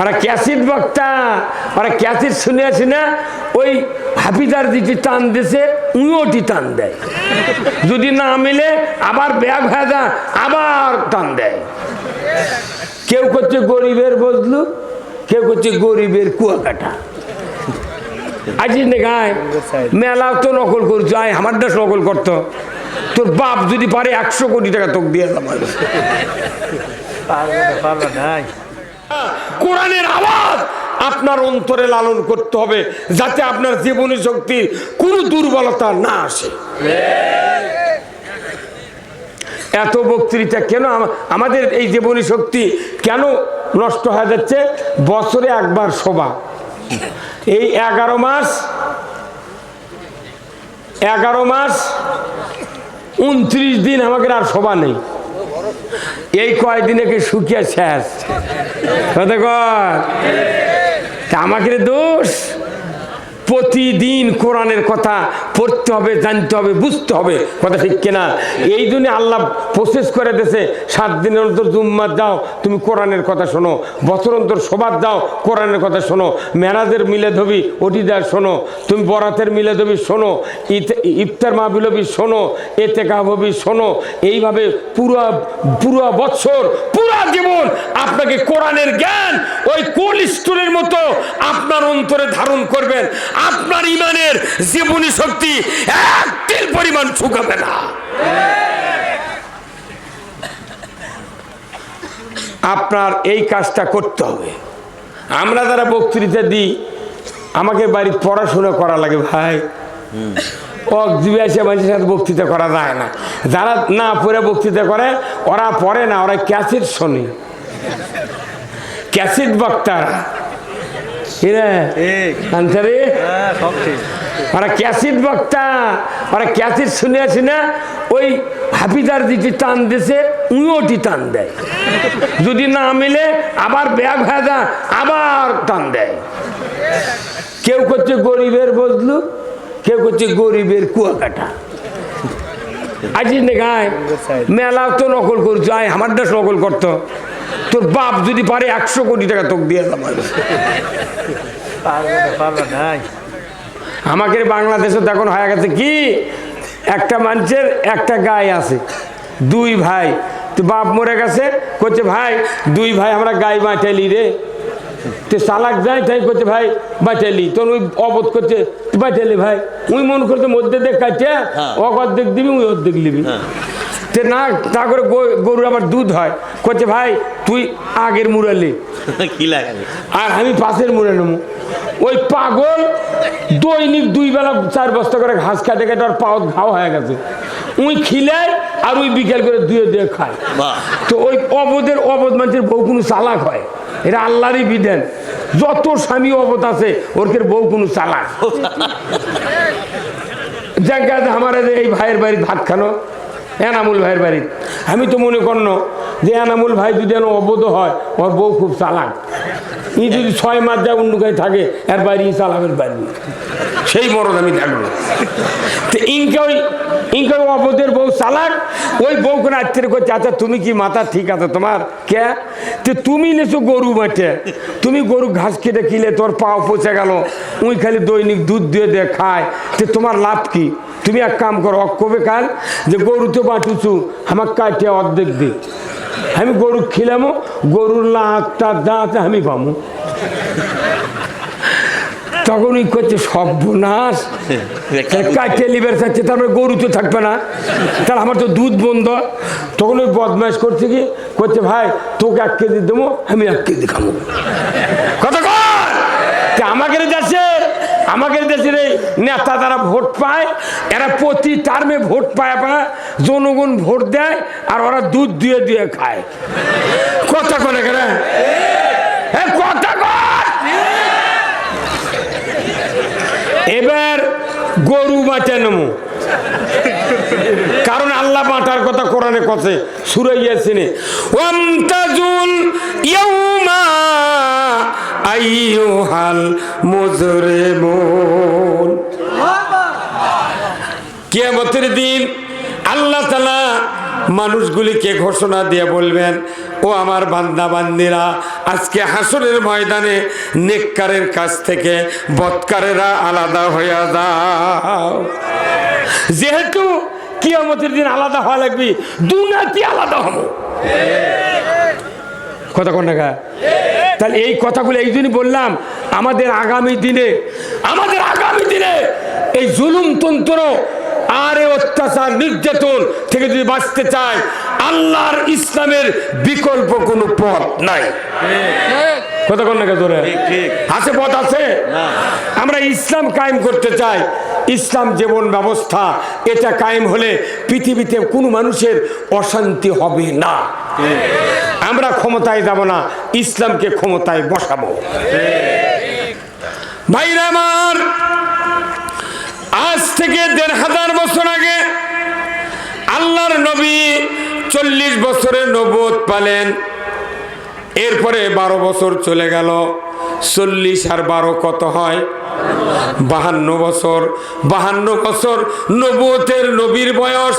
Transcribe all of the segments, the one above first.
ওরা ক্যাসিড বক্তা, ওরা ক্যাসিড শুনে আসি না ওই হাফিজার দিকে টান দিছে, উঁয়োটি টান দেয়। যদি না মিলে, আবার ব্যাগ যায়, আবার টান দেয়। কেউ করছে গরিবের বজলু কেউ করছে গরিবের কুয়াকাটা। আজিস গায় মেলা তো নকল করছ, আয়, আমার দেশ নকল করতো। তোর বাপ যদি পারে একশো কোটি টাকা তোকে দিয়ে কোরআনের আওয়াজ আপনার অন্তরে লালন করতে হবে, যাতে আপনার জীবনী শক্তির কোনো দুর্বলতা না আসে। এত বক্তৃতা কেন আমাদের এই জীবনী শক্তি কেন নষ্ট হয়ে যাচ্ছে? বছরে একবার শোভা। এই এগারো মাস এগারো মাস, উনত্রিশ দিন আমাদের আর শোভা নেই। এই কয়দিনে কি শুকিয়ে শেষ আমাকে দোষ? প্রতিদিন কোরআনের কথা পড়তে হবে, জানতে হবে, বুঝতে হবে। কথা ঠিক কিনা? এই জন্য আল্লাহ প্রসেস করে দিয়েছে, সাত দিনের অন্তর জুম্মার দাও, তুমি কোরআনের কথা শোনো, বছর অন্তর সবার দাও, কোরআনের কথা শোনো, মেরাজের মিলে ধবি ওটি দেয় শোনো, তুমি বরাতের মিলে ধবি শোনো ইফতার মাহবিলবি শোনো এতে কাহবি শোনো, এইভাবে পুরো পুরো বছর, পুরা জীবন আপনাকে কোরআনের জ্ঞান ওই কোল্ড স্টোরের মতো আপনার অন্তরে ধারণ করবেন। আপনার ইমানের জীবনী শক্তি এক তিল পরিমাণ শুকাবে না। আপনার এই কাজটা করতে হবে। আমরা যারা বক্তৃতা দিই, আমাকে বাড়ির পড়াশোনা করা লাগে ভাই। অকজিবি মানুষের সাথে বক্তৃতা করা যায় না। যারা না পড়ে বক্তৃতা করে, ওরা পড়ে না, ওরা ক্যাসেট শোনে। ক্যাসেট বক্তারা। আনসারে হ্যাঁ সব ঠিক। ওরা ক্যাসেট বক্তা ওরা ক্যাসেট শুনে আসি না ওই হাফিজার টান দিছে টান দেয়। যদি না মিলে আবার ব্যাগ যায় আবার টান দেয়। কেউ করছে গরিবের বজলু কেউ করছে গরিবের কুয়াকাটা। আজিস নে গায় মেলা তো নকল করছ আয় আমার দেশ নকল করতো। তোর বাপ যদি পারে একশো কোটি টাকা তোকে দিয়ে দিলাম। আমি। পারবে পারবে নাই আমাদের বাংলাদেশে তখন হয়ে গেছে কি? একটা মানুষের একটা গায়ে আছে দুই ভাই। তো বাপ মরে গেছে করছে ভাই দুই ভাই আমরা গায়ে বাঁচালি রে। তো সালাক যায় তাই করছে ভাই বাঁচালি তোর ওই অবোধ করছে "তুই বাঁচালি ভাই। উই মন করছে মধ্যে দেখ কাটছে ও অর্ধেক দিবি উই অর্ধেক নিবি তে না তা করে গরুর আবার দুধ হয়। করছে ভাই তুই আগের কি লাগালে আর আমি পাশের মুড়ে নেব। ওই পাগল দৈনিক দুই বেলা চার বস্তা করে ঘাস কাটে কাটে আর পাওয়াত ঘাও হয়ে গেছে। উই খিলায় আর ওই বিকেল করে দুয়ে দুয়ে খায়। তো ওই অবধের অবধ মানুষের বউ কোনো চালাক হয়। এটা আল্লাহরই বিধান। যত স্বামী অবধ আছে ওরকের বউ কোনো চালাক। জায়গা আমার এই ভাইয়ের বাড়ি ভাত খানো এনামুল ভাইয়ের বাড়ি আমি তো মনে করনো যে এনামুল ভাই যদি যেন অবধ হয়, ওর বউ খুব চালাক। ই যদি ছয় মাস অন্য গায়ে থাকে, এর বাইরে ই চালাবের বাড়ি সেই মরদ আমি থাকব তো ইনকে ওই ইনকে অবধের বউ চালাক, ওই বউ করে আত্মীয় করছে আচ্ছা তুমি কি মাথা ঠিক আছে? তোমার কে? তো তুমি নেছো গরু মাঠে। তুমি গরু ঘাস কেটে কিলে তোর পাও পচে গেল। উই খালি দৈনিক দুধ দিয়ে দিয়ে খায়। তো তোমার লাভ কি? তুমি এক কাম করো অক্ষবে কাল যে গরু তো বাঁচুছু আমার কাটিয়ে অর্ধেক দি। আমি গরু খিলামো গরুর লাখটা দাঁত আমি পামো তখন ওই করছে সর্বনাশ কাটিয়ে লিভার থাকছে তারপরে গরু তো থাকবে না। তাহলে আমার তো দুধ বন্ধ। তখন ওই বদমাইশ করছে কি করছে ভাই তোকে এক কেজি দেবো আমি এক কেজি খাব। কথা কর তা আমাদের দেশের এই নেতা তারা ভোট পায়, এরা প্রতি টার্মে ভোট পায় পায় জনগণ ভোট দেয় আর ওরা দুধ দিয়ে দিয়ে খায়। কথা করে কেন? হ্যাঁ কথা এবার গরু বাঁচে নেব কারণ আল্লাহ বাঁটার কথা কোরআনে কথে সুরে গিয়েছিনে ওয়ামতাজুল ইয়াউমা আইয়ুহাল মুজরিমুন কিয়ামতের দিন আল্লাহ তাআলা মানুষগুলিকে ঘোষণা দিয়ে বলবেন, ও আমার বান্দা বান্দিরা আজকে হাসনের ময়দানে নেককারের কাছ থেকে বৎকারেরা আলাদা হইয়া যাও। যেহেতু কিয়ামতের দিন আলাদা হওয়া লাগবে দুনাতি আলাদা হব। কথা কোন টাকা তাহলে এই কথাগুলো এই জন্য বললাম আমাদের আগামী দিনে আমাদের আগামী দিনে এই জুলুম তন্ত্র আর অত্যাচার নির্যাতন থেকে যদি বাঁচতে চায় আল্লাহর ইসলামের বিকল্প কোনো পথ নাই। কথা কোন ঠিক। আছে পথ আছে? আমরা ইসলাম কায়েম করতে চাই। ইসলাম জীবন ব্যবস্থা, এটা কায়েম হলে পৃথিবীতে কোনো মানুষের অশান্তি হবে না। আমরা ক্ষমতায় যাব না, ইসলামকে ক্ষমতায় বসাবো। ভাইরা আমার, আজ থেকে দেড় হাজার বছর আগে আল্লাহর নবী চল্লিশ বছরের নবুত পালেন। এরপরে বারো বছর চলে গেল, চল্লিশ আর বারো কত হয়? বাহান্ন বছর বাহান্ন বছর নবুতের নবীর বয়স।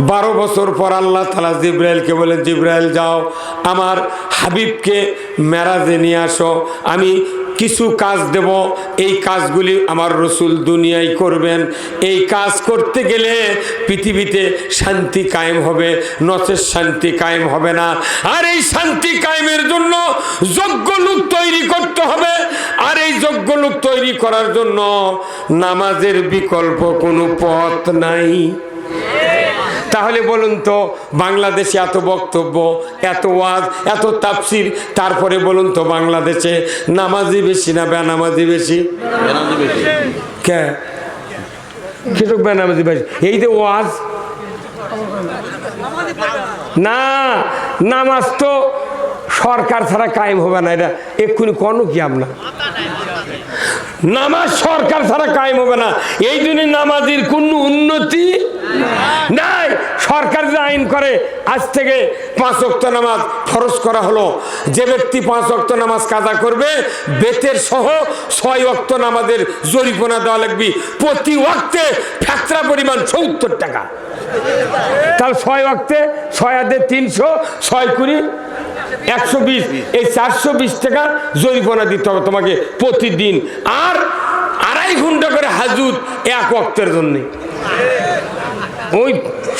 বারো বছর পর আল্লাহ তালা জিব্রাইলকে বলেন, জিব্রাইল, যাও, আমার হাবিবকে মেরাজে নিয়ে আসো। আমি কিছু কাজ দেব। এই কাজগুলি আমার রসুল দুনিয়ায় করবেন। এই কাজ করতে গেলে পৃথিবীতে শান্তি কায়েম হবে। নচের শান্তি কায়েম হবে না। আর এই শান্তি কায়েমের জন্য যোগ্য লোক তৈরি করতে হবে আর এই যোগ্য লোক তৈরি করার জন্য নামাজের বিকল্প কোনো পথ নাই। তাহলে বলুন তো বাংলাদেশে এত বক্তব্য এত ওয়াজ এত তাফসির তারপরে বলুন তো বাংলাদেশে নামাজি বেশি না বেনামাজি বেশি? কে? কৃষক বেনামাজি বেশি। এই যে ওয়াজ? না নামাজ তো সরকার ছাড়া কায়েম হবে না। এটা এক্ষুনি কোনো কি আমরা? নামাজ সরকার ছাড়া কায়েম হবে না। এই জন্য নামাজের কোনো উন্নতি নাই। সরকার যে আইন করে, আজ থেকে পাঁচ অক্ত নামাজ ফরজ করা হলো। যে ব্যক্তি পাঁচ অক্ত নামাজ কাজা করবে, বেতের সহ ছয় অক্ত নামাজের জরিপনা দেওয়া লাগবে। প্রতি ওয়াক্তে ফ্যাকরা পরিমাণ সত্তর টাকা। তাহলে ছয় অক্তে ছয় হাতে তিনশো, ছয় কুড়ি একশো বিশ এই চারশো বিশ টাকা জরিমানা দিতে হবে তোমাকে প্রতিদিন। আর আড়াই ঘণ্টা করে হাজুত এক অক্তের জন্যে। ওই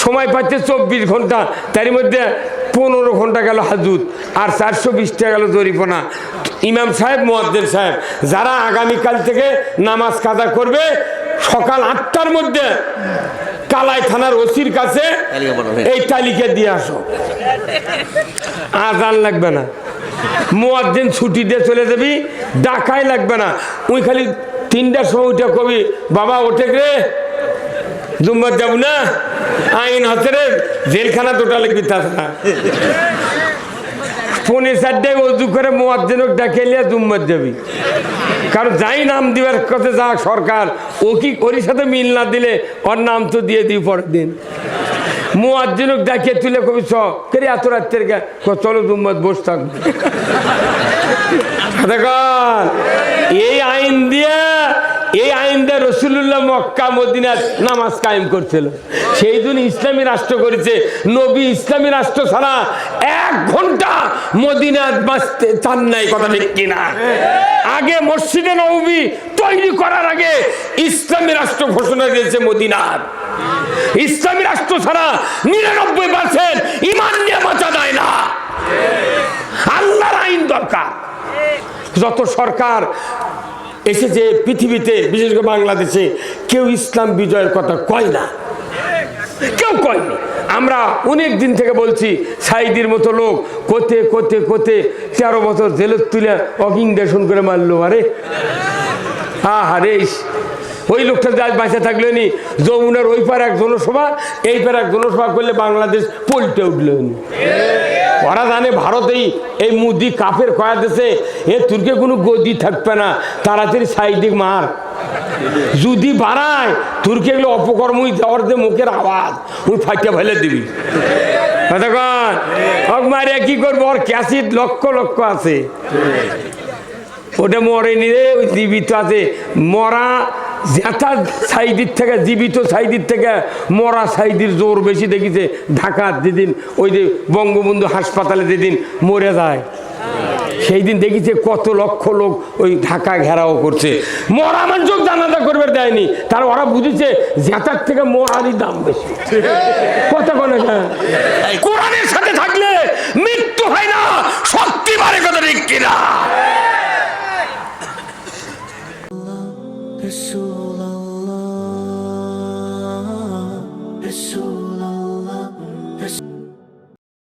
সময় পাচ্ছে চব্বিশ ঘণ্টা তার মধ্যে পনেরো ঘণ্টা গেল হাজুত আর চারশো বিশ টাকা গেল জরিপনা ইমাম সাহেব মোয়াদ্দেন সাহেব যারা আগামীকাল থেকে নামাজ কাজা করবে সকাল আটটার মধ্যে কালাই থানার ওসির কাছে এই তালিকা দিয়ে আসো। আজান লাগবে না। মোয়াজ্জেন ছুটি দিয়ে চলে যাবি, ডাকাই লাগবে না। ওই খালি তিনটার সময় উঠে কবি, বাবা, ওঠে রে। জুম্মার যাব না? আইন হাতে রে। জেলখানা দুটা লিখবি তাছাড়া। পৌনে চারটায় অজু করে মোয়াজ্জেনক ডাকে নিয়ে জুম্মার যাবি। কারণ যাই নাম দিবার কথা যা সরকার, ও কি ওর সাথে মিল না দিলে ওর নাম তো দিয়ে দিই পরের দিন। মুয়াজ্জিনক ডাকিয়ে তুলে কবি চ কেরে এত রাত্রের চলো জুম্মাত বস দেখুন এই আইন দিয়ে, এই আইন দিয়ে রসুল্লাহ মক্কা, মদিনার নামাজ কায়েম করছিল। সেই জন্য ইসলামী রাষ্ট্র করেছে। নবী ইসলামী রাষ্ট্র ছাড়া এক ঘণ্টা মদিনার বাঁচতে চান নাই, কথা ঠিক কিনা? আগে মসজিদে নবী তৈরি করার আগে ইসলামী রাষ্ট্র ঘোষণা দিয়েছে মদিনার। ইসলামী রাষ্ট্র ছাড়া নিরানব্বই পার্সেন্ট ইমান নিয়ে বাঁচা যায় না। আল্লাহর আইন দরকার। যত সরকার এসেছে পৃথিবীতে, বিশেষ করে বাংলাদেশে, কেউ ইসলাম বিজয়ের কথা কয় না। কেউ কয়নি আমরা অনেক দিন থেকে বলছি সাইদির মতো লোক কোতে কোতে কোতে তেরো বছর জেলের তুলে অকিং দেশন করে মারলো। আরে হা হা হারে ওই লোকটা আজ বাঁচা থাকলে নি, যমুনার ওই পার এক জনসভা, এই পার এক জনসভা করলে বাংলাদেশ পল্টে উঠল নি। ওরা জানে ভারতেই এই মুদি কাফের কয়া দেশে এ তুর্কে কোনো গদি থাকবে না, তাড়াতাড়ি সাইডিক মার। যদি বাড়ায়, তুর্কে এগুলো অপকর্মই দেওয়ার যে মুখের আওয়াজ, ওই ফাইটে ফেলে দিবি। মারিয়া, কি করব? ওর ক্যাসিড লক্ষ লক্ষ আছে। ওটা মরেনি রে, ওই জীবিত আছে। মরা জেঠা সাইদির থেকে, জীবিত সাইদির থেকে, মরা সাইদির জোর বেশি দেখিছে। ঢাকার যেদিন ওই যে বঙ্গবন্ধু হাসপাতালে যেদিন মরে যায় সেই দিন দেখিছে কত লক্ষ লোক ওই ঢাকা ঘেরাও করছে। মরা মানুষ জানাজা করবে, দেয়নি। তার ওরা বুঝেছে জেতার থেকে মরারই দাম বেশি। কথা কোনে কোরআনের সাথে থাকলে মৃত্যু হয় না শক্তি বাড়ে কথা ঠিক কিনা।